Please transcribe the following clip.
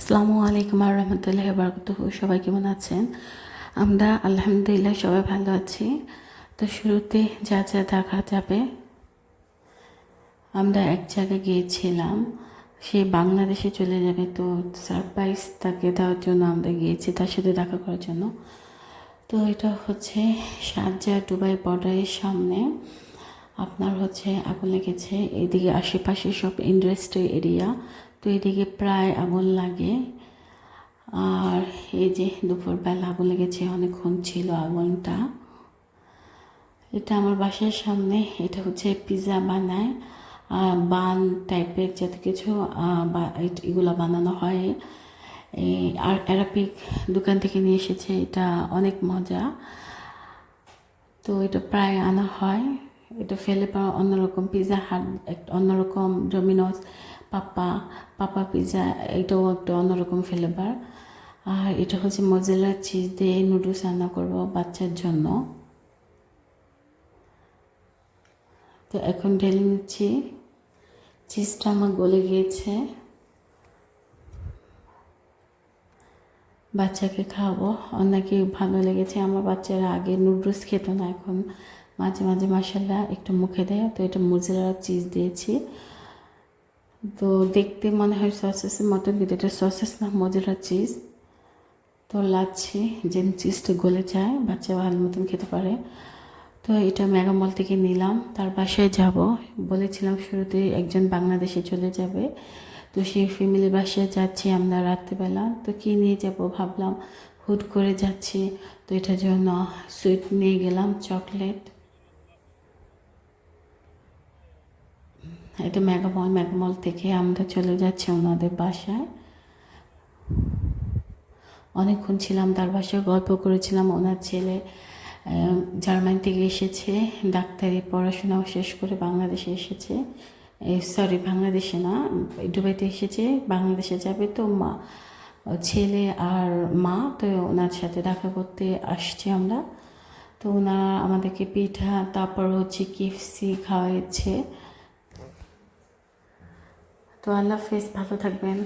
আসসালামু আলাইকুম আর রহমতুল্লাহ বরকত সবাই কেমন আছেন? আমরা আলহামদুলিল্লাহ সবাই ভালো আছি। তো শুরুতে যা যা দেখা যাবে, আমরা এক জায়গায় গিয়েছিলাম, সে বাংলাদেশে চলে যাবে। তো সারপ্রাইজ তাকে দেওয়ার জন্য আমরা গিয়েছি, তার সাথে দেখা করার জন্য। তো এটা হচ্ছে শারজা দুবাই বর্ডারের সামনে। আপনার হচ্ছে, আগুন লেগেছে। এদিকে আশেপাশে সব ইন্ডাস্ট্রি এরিয়া তো এদিকে প্রায় আগুন লাগে। আর এই যে দুপুরবেলা আগুন লেগেছে, অনেকক্ষণ ছিল আগুনটা। এটা আমার বাসার সামনে, এটা হচ্ছে পিৎজা বানায়। বান টাইপের যত কিছু এগুলো বানানো হয়। এই আর অ্যারাপিক দোকান থেকে নিয়ে এসেছে, এটা অনেক মজা। তো এটা প্রায় আনা হয়। এটা ফেলে পাওয়া অন্যরকম পিৎজা হাট অন্যরকম ডোমিনোস পাপা পাপা পিৎজা এটাও একটা অন্যরকম ফ্লেভার আর এটা হচ্ছে মজেলা চিজ দিয়ে নুডলস রান্না করব বাচ্চার জন্য। তো এখন ঢেলে নিচ্ছি। চিজটা আমার গলে গিয়েছে। বাচ্চাকে খাওয়াবো। অনেকে ভালো লেগেছে। আমার বাচ্চারা আগে নুডলস খেত না, এখন মাঝে মাঝে মশলা একটু মুখে দেয়। তো এটা মুজেলা চিজ দিয়েছি। তো দেখতে মনে হয় সসেসের মতন কিন্তু এটা সসেস না মজেলা চিজ তো লাচ্ছি যে চিজটা গলে যায় বাচ্চা ভালো মতন খেতে পারে। তো এটা মেগামল থেকে নিলাম, তার বাসায় যাব। বলেছিলাম শুরুতে একজন বাংলাদেশে চলে যাবে। তো সেই ফ্যামিলির বাসায় যাচ্ছি আমরা রাত্রিবেলা। তো কী নিয়ে যাব ভাবলাম, হুট করে যাচ্ছি। তো এটার জন্য সুইট নিয়ে গেলাম চকলেট এটা মেগামল মেগামল থেকে আমরা চলে যাচ্ছি ওনাদের বাসায়। অনেকক্ষণ ছিলাম তার বাসায়, গল্প করেছিলাম ওনার ছেলে জার্মানি থেকে এসেছে ডাক্তারি পড়াশোনাও শেষ করে বাংলাদেশে এসেছে। সরি বাংলাদেশে না, দুবাইতে এসেছে, বাংলাদেশে যাবে তো মা, ছেলে আর মা, তো ওনার সাথে দেখা করতে আসছি আমরা। তো ওনারা আমাদেরকে পিঠা, তারপর হচ্ছে কিফসি খাওয়াইছে। তো আল্লাহ হাফেজ ভালো থাকবেন